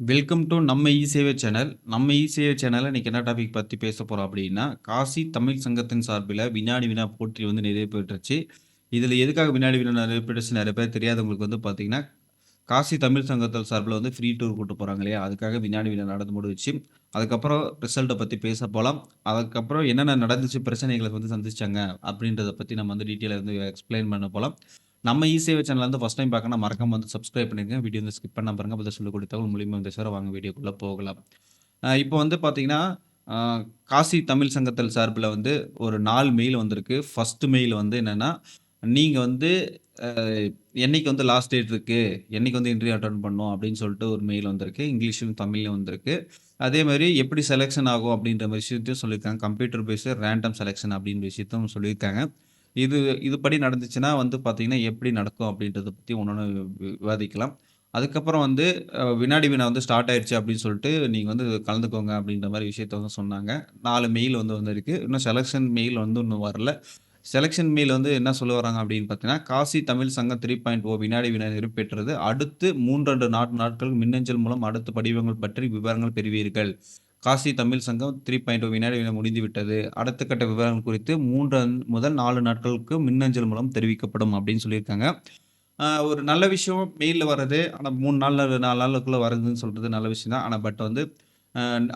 Welcome to நம்ம இ சேவை channel. நம்ம இ சேவை இன்றைக்கி இன்னைக்கு என்ன டாபிக் பற்றி பேச போகிறோம் அப்படின்னா, காசி தமிழ் சங்கத்தின் சார்பில் வினாடி வினா போட்டி வந்து நிறைவேற்றுச்சு. இதில் எதுக்காக வினாடி வினா நிறைவேற்றுச்சு நிறைய பேர் தெரியாதவங்களுக்கு வந்து பார்த்தீங்கன்னா, காசி தமிழ் சங்கத்தில் சார்பில் வந்து ஃப்ரீ டூர் கூட்டு போகிறாங்க இல்லையா? அதுக்காக வினாடி வினா நடந்து முடிச்சு அதுக்கப்புறம் ரிசல்ட்டை பற்றி பேச போகலாம் அதுக்கப்புறம் என்னென்ன நடந்துச்சு, பிரச்சனைகளை வந்து சந்திச்சாங்க அப்படின்றத பற்றி நம்ம வந்து டீட்டெயிலாக வந்து எக்ஸ்ப்ளைன் பண்ண போகலாம் நம்ம இ சேனல் வந்து ஃபஸ்ட் டைம் பார்க்கணும் மறக்காம வந்து சப்ஸ்கிரைப் பண்ணிருங்க. வீடியோ வந்து ஸ்கிப் பண்ண பாருங்க. அப்போ சொல்லி கொடுத்த தகவல் மூலியமாக வந்து சார் வாங்க வீடியோக்குள்ளே போகலாம். இப்போ வந்து பார்த்தீங்கன்னா, காசி தமிழ் சங்கத்தில் சார்பில் வந்து ஒரு நாலு மெயில் வந்திருக்கு. ஃபஸ்ட்டு மெயில் வந்து என்னென்னா நீங்கள் வந்து என்றைக்கு என்னைக்கு வந்து லாஸ்ட் டேட் இருக்குது என்னைக்கு வந்து இன்டர்வியூ அட்டன் பண்ணோம் அப்படின்னு சொல்லிட்டு ஒரு மெயில் வந்திருக்கு. இங்கிலீஷும் தமிழ்லையும் வந்திருக்கு. அதே மாதிரி எப்படி செலக்ஷன் ஆகும் அப்படின்ற விஷயத்தையும் சொல்லியிருக்காங்க. கம்ப்யூட்டர் பேஸ்டு ரேண்டம் செலக்ஷன் அப்படின்ற விஷயத்தையும் சொல்லியிருக்காங்க. இது இதுபடி நடந்துச்சுன்னா வந்து பார்த்திங்கன்னா எப்படி நடக்கும் அப்படின்றத பற்றி ஒன்று விவாதிக்கலாம். அதுக்கப்புறம் வந்து வினாடி வினா வந்து ஸ்டார்ட் ஆயிடுச்சு அப்படின்னு சொல்லிட்டு, நீங்கள் வந்து கலந்துக்கோங்க அப்படின்ற மாதிரி விஷயத்த வந்து சொன்னாங்க. நாலு மெயில் வந்து வந்திருக்கு. இன்னும் செலக்ஷன் மெயில் வந்து இன்னும் வரல. செலெக்ஷன் மெயில் வந்து என்ன சொல்ல வராங்க அப்படின்னு பார்த்தீங்கன்னா, காசி தமிழ் சங்கம் 3.0 வினாடி வினா நிறைவேற்றது. அடுத்து 3, 2 நாட் நாட்கள் மின்னஞ்சல் மூலம் அடுத்த படிவங்கள் பற்றி விவரங்கள் பெறுவீர்கள். காசி தமிழ் சங்கம் 3.0 வினாடி முடிந்துவிட்டது. அடுத்த கட்ட விவரங்கள் குறித்து மூன்று முதல் நாலு நாட்களுக்கு மின்னஞ்சல் மூலம் தெரிவிக்கப்படும் அப்படின்னு சொல்லியிருக்காங்க. ஒரு நல்ல விஷயம் மெயிலில் வர்றது. ஆனால் மூணு நாள் நாலு நாளுக்குள்ளே வருதுன்னு சொல்கிறது நல்ல விஷயம் தான். ஆனால் பட் வந்து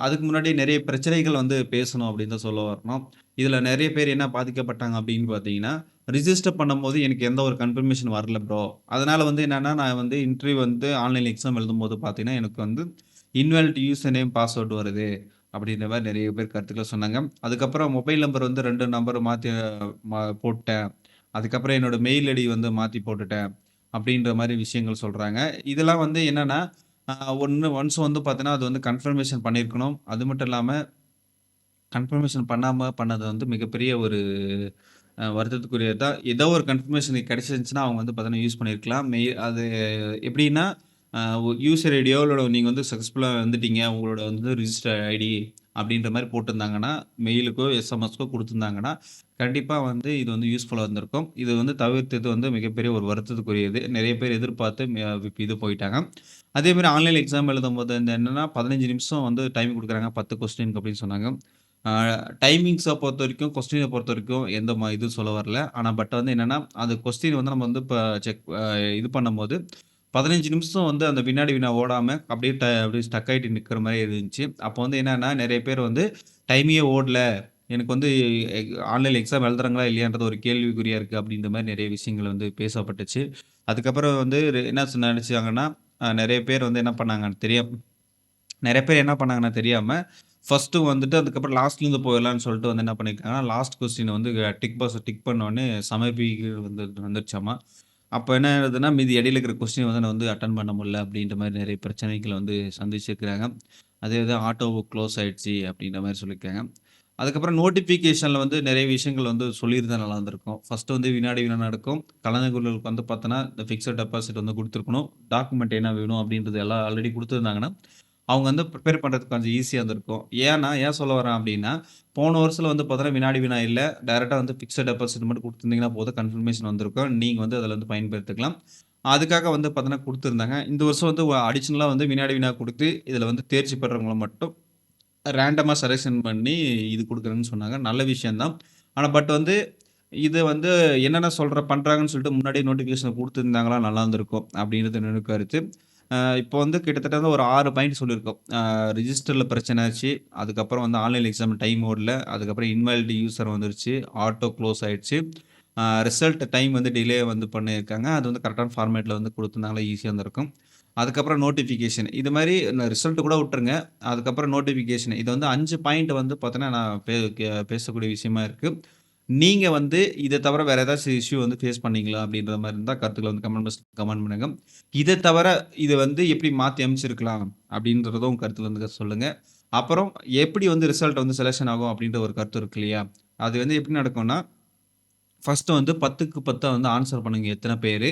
அதுக்கு முன்னாடி நிறைய பிரச்சனைகள் வந்து பேசணும் அப்படின்னு தான் சொல்ல வரணும். இதில் நிறைய பேர் என்ன பாதிக்கப்பட்டாங்க அப்படின்னு பார்த்தீங்கன்னா, ரிஜிஸ்டர் பண்ணும்போது எனக்கு எந்த ஒரு கன்ஃபர்மேஷன் வரல ப்ரோ. அதனால் வந்து என்னென்னா நான் வந்து இன்டர்வியூ வந்து ஆன்லைன் எக்ஸாம் எழுதும்போது பார்த்தீங்கன்னா, எனக்கு வந்து இன்வாலிட் யூசர் நேம், பாஸ்வேர்டு வருது. அப்படின்ற மாதிரி நிறைய பேர் கருத்துக்களை சொன்னாங்க. அதுக்கப்புறம் மொபைல் நம்பர் வந்து ரெண்டு நம்பர் மாற்றி போட்டேன். அதுக்கப்புறம் என்னோட மெயில் ஐடி வந்து மாற்றி போட்டுட்டேன். அப்படின்ற மாதிரி விஷயங்கள் சொல்கிறாங்க இதெல்லாம் வந்து என்னென்னா ஒன்று ஒன்ஸ் வந்து பார்த்தீங்கன்னா, அது வந்து கன்ஃபர்மேஷன் பண்ணியிருக்கணும். அது மட்டும் இல்லாமல் கன்ஃபர்மேஷன் பண்ணாமல் பண்ணது வந்து மிகப்பெரிய ஒரு அ வருத்தத்துக்குரியது தான். ஏதோ ஒரு கன்ஃபர்மேஷன் கிடச்சிருந்துச்சின்னா அவங்க வந்து பார்த்தீங்கன்னா யூஸ் பண்ணியிருக்கலாம். மெய் அது எப்படின்னா, யூசர் ஐடியோ நீங்கள் வந்து சக்ஸஸ்ஃபுல்லாக வந்துட்டீங்க. உங்களோட வந்து ரிஜிஸ்டர் ஐடி அப்படின்ற மாதிரி போட்டிருந்தாங்கன்னா, மெயிலுக்கோ, எஸ்எம்எஸ்க்கோ கொடுத்துருந்தாங்கன்னா கண்டிப்பாக வந்து இது வந்து யூஸ்ஃபுல்லாக இருந்திருக்கும். இது வந்து தவிர்த்தது வந்து மிகப்பெரிய ஒரு வருத்தத்துக்குரியது. நிறைய பேர் எதிர்பார்த்து மெ இது போயிட்டாங்க. அதே ஆன்லைன் எக்ஸாம் எழுதும் போது இந்த என்னென்னா பதினஞ்சு நிமிஷம் வந்து டைம் கொடுக்குறாங்க பத்து கொஸ்டின் அப்படின்னு சொன்னாங்க. டைமிங்ஸை பொறுத்த வரைக்கும் கொஸ்டினை பொறுத்த வரைக்கும் எந்த ம இதுவும் சொல்ல வரல. ஆனால் பட் வந்து என்னென்னா அந்த கொஸ்டின் வந்து நம்ம வந்து இப்போ செக் இது பண்ணும்போது 15 நிமிஷம் வந்து அந்த வினாடி வினா ஓடாம அப்படியே ட அப்படியே ஸ்டக் ஆயிட்டு நிக்கிற மாதிரி இருந்துச்சு. அப்போ வந்து என்னன்னா, நெறைய பேர் வந்து டைமே ஓடல. எனக்கு வந்து எ ஆன்லைன்ல எக்ஸாம் எழுதுறாங்களா இல்லையான்றது ஒரு கேள்விக்குறியா இருக்கு அப்படின்ற மாரி நெறைய விஷயங்கள் வந்து பேசப்பட்டுச்சு. அதுக்கப்புறம் வந்து என்ன சொ நெனச்சாங்கன்னா, அ நெறைய பேர் வந்து என்ன பண்ணாங்கன்னு தெரியாம நெறைய பேர் என்ன பண்ணாங்கன்னா தெரியாம, ஃபர்ஸ்ட்டு வந்துட்டு அதுக்கப்புறம் லாஸ்ட்லேருந்து போயிடலான்னு சொல்லிட்டு வந்து என்ன பண்ணியிருக்காங்கன்னா, லாஸ்ட் கொஸ்டின் வந்து டிக் பாக்ஸ டிக் பண்ணோனே சமர்ப்பிக்க வந்து வந்துருச்சாமா. அப்ப என்ன ஆகுதுன்னா, மீதி இடையில இருக்கிற கொஸ்டின் வந்து நான் வந்து அட்டெண்ட் பண்ண முடியல அப்படின்ற மாரி நெறைய பிரச்சனைகள வந்து சந்திச்சிருக்கிறாங்க. அதே இது ஆட்டோ க்ளோஸ் ஆயிடுச்சு அப்படின்ற மாரி சொல்லியிருக்காங்க. அதுக்கப்புறம் நோட்டிஃபிகேஷன்ல வந்து நெறைய விஷயங்கள் வந்து சொல்லியிருந்தா நல்லா இருந்திருக்கும். ஃபர்ஸ்ட்டு வந்து வினாடி வினா நடக்கும். கலந்துகொள்ளுதலுக்கு வந்து பார்த்தோன்னா, இந்த ஃபிக்ஸட் டெபாசிட் வந்து குடுத்துருக்கணும். டாக்குமெண்ட் என்ன வேணும் அப்படின்றது எல்லாம் ஆல்ரெடி குடுத்துருந்தாங்கன்னா, அவங்க வந்து ப்ரிப்பேர் பண்ணுறதுக்கு கொஞ்சம் ஈஸியாக இருந்திருக்கும். ஏன்னா, ஏன் சொல்ல வரேன் அப்படின்னா, போன வருஷத்தில் வந்து பார்த்தோன்னா, வினாடி வினா இல்லை டேரெக்டாக வந்து ஃபிக்ஸட் டெபாசிட் மட்டும் கொடுத்துருந்தீங்கன்னா போதும் கன்ஃபர்மேஷன் வந்திருக்கும். நீங்கள் வந்து அதில் வந்து பயன்படுத்திக்கலாம். அதுக்காக வந்து பார்த்தோன்னா கொடுத்துருந்தாங்க இந்த வருஷம் வந்து அடிஷ்னலாக வந்து வினாடி வினா கொடுத்து இதில் வந்து தேர்ச்சி பெற்றவங்கள மட்டும் ரேண்டமாக செலெக்ஷன் பண்ணி இது கொடுக்குறேன்னு சொன்னாங்க. நல்ல விஷயம் தான். பட் வந்து இது வந்து என்னென்ன சொல்கிற பண்ணுறாங்கன்னு சொல்லிட்டு முன்னாடியே நோட்டிஃபிகேஷன் கொடுத்துருந்தாங்களா நல்லா இருந்திருக்கும். அப்படின்றது என்னோட கருத்து. இப்போ வந்து கிட்டத்தட்ட வந்து ஒரு ஆறு பாயிண்ட் சொல்லியிருக்கோம். ரிஜிஸ்டரில் பிரச்சனை ஆச்சு. அதுக்கப்புறம் வந்து ஆன்லைன் எக்ஸாம் டைம் ஓடல. அதுக்கப்புறம் இன்வாலிட் யூசர் வந்துருச்சு. ஆட்டோ க்ளோஸ் ஆயிடுச்சு. ரிசல்ட் டைம் வந்து டிலே வந்து பண்ணியிருக்காங்க. அது வந்து கரெக்டான ஃபார்மேட்டில் வந்து குடுத்துருந்தாங்கன்னா ஈஸியாக இருந்திருக்கும். அதுக்கப்புறம் நோட்டிஃபிகேஷன். இது மாதிரி ரிசல்ட் கூட விட்டுருங்க. அதுக்கப்புறம் நோட்டிஃபிகேஷன். இது வந்து அஞ்சு பாயிண்ட் வந்து பார்த்தோன்னா, நான் பே கே பேசக்கூடிய விஷயமா இருக்குது நீங்கள் வந்து இதை தவிர வேறு ஏதாச்சும் இஷ்யூ வந்து ஃபேஸ் பண்ணீங்களா? அப்படின்ற மாதிரி இருந்தால் கருத்துக்களை வந்து கமெண்ட் பாக்ஸ்ல கமெண்ட் பண்ணுங்க. இதை தவிர இதை வந்து எப்படி மாற்றி அமைச்சிருக்கலாம்? அப்படின்றதும் கருத்தில் வந்து சொல்லுங்கள் அப்புறம் எப்படி வந்து ரிசல்ட் வந்து செலக்ஷன் ஆகும் அப்படின்ற ஒரு கருத்து இருக்கு இல்லையா? அது வந்து எப்படி நடக்கும்னா, ஃபஸ்ட்டு வந்து 10க்கு 10 வந்து ஆன்சர் பண்ணுங்க எத்தனை பேர்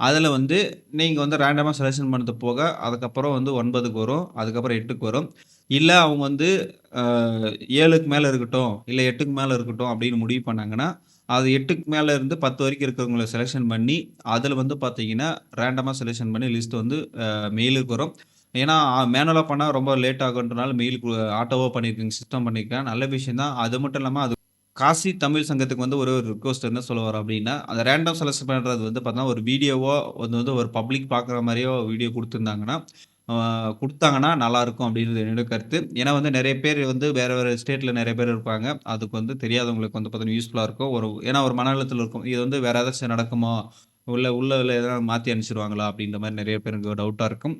அதில் வந்து நீங்கள் வந்து ரேண்டமாக செலெக்ஷன் பண்ணது போக, அதுக்கப்புறம் வந்து ஒன்பதுக்கு வரும். அதுக்கப்புறம் எட்டுக்கு வரும். இல்லை அவங்க வந்து ஏழுக்கு மேலே இருக்கட்டும், இல்லை எட்டுக்கு மேலே இருக்கட்டும் அப்படின்னு முடிவு பண்ணாங்கன்னா, அது எட்டுக்கு மேலே இருந்து 10 வரைக்கும் இருக்கிறவங்கள செலெக்ஷன் பண்ணி, அதில் வந்து பார்த்தீங்கன்னா, ரேண்டமாக செலெக்ஷன் பண்ணி லிஸ்ட் வந்து மெயிலுக்கு வரும். ஏன்னா மேனுவலாக பண்ணால் ரொம்ப லேட் ஆகுன்றனால மெயில் கு பண்ணியிருக்கீங்க, சிஸ்டம் பண்ணியிருக்கேன். நல்ல விஷயம் தான். அது மட்டும் இல்லாமல் அது காசி தமிழ் சங்கத்துக்கு வந்து ஒரு ஒரு ரிக்வஸ்ட் என்ன சொல்ல வரோம் அப்படின்னா அந்த ரேண்டம் செலக்ஷன் பண்ணுறது வந்து பார்த்தோன்னா ஒரு வீடியோவோ வந்து வந்து ஒரு பப்ளிக் பார்க்குற மாதிரியோ வீடியோ கொடுத்துருந்தாங்கன்னா கொடுத்தாங்கன்னா நல்லாயிருக்கும் அப்படின்றது என்னோட கருத்து. ஏன்னா வந்து நிறைய பேர் வந்து வேறு வேறு ஸ்டேட்டில் நிறைய பேர் இருப்பாங்க. அதுக்கு வந்து தெரியாதவங்களுக்கு வந்து பார்த்தீங்கன்னா, யூஸ்ஃபுல்லாக இருக்கும். ஒரு ஏன்னா ஒரு மன அழுத்தத்தில இருக்கும். இது வந்து வேறு ஏதாச்சும் நடக்குமோ? உள்ள உள்ள எதனா மாற்றி அனுப்பிச்சுருவாங்களா? அப்படின்ற மாதிரி நிறைய பேருக்கு டவுட்டாக இருக்கும்.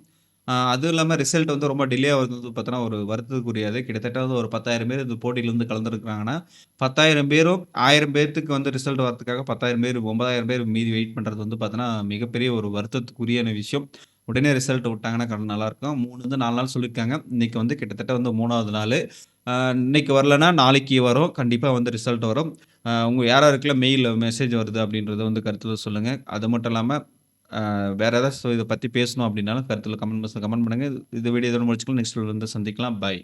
ஆ அதுவும் இல்லாம ரிசல்ட் வந்து ரொம்ப டிலே ஆகுறது வந்து பார்த்தோன்னா, ஒரு வருத்தத்துக்குரியது. கிட்டத்தட்ட வந்து ஒரு 10,000 பேர் இந்த போட்டியில வந்து பத்தாயிரம் 10,000 பேரும் 1000 பேத்துக்கு வந்து ரிசல்ட் வரதுக்காக 10,000 பேர் 9,000 பேர் மீதி வெயிட் பண்றது வந்து பார்த்தோன்னா, மிகப்பெரிய ஒரு வருத்தத்துக்குரியான விஷயம். உடனே ரிசல்ட் விட்டாங்கன்னா கன் நல்லாருக்கும். 3லேருந்து 4 நாள் சொல்லியிருக்காங்க. இன்னைக்கு வந்து கிட்டத்தட்ட வந்து 3வது நாளு. ஆ இன்னைக்கு வரலன்னா நாளைக்கு வரும். கண்டிப்பா வந்து ரிசல்ட் வரும். ஆ உங்க யார் யாருக்கெல்லாம் மெயில் மெசேஜ் வருது அப்படின்றத வந்து கருத்துல சொல்லுங்க. அது மட்டும் இல்லாம வேறு ஏதாச்சும் இதை பற்றி பேசணும் அப்படின்னாலும் கருத்தில் கமெண்ட் பாக்ஸ்ல கமெண்ட் பண்ணுங்கள் இது வீடியோ இதோட முடிச்சுக்கலாம். நெக்ஸ்ட் வந்து சந்திக்கலாம். பாய்.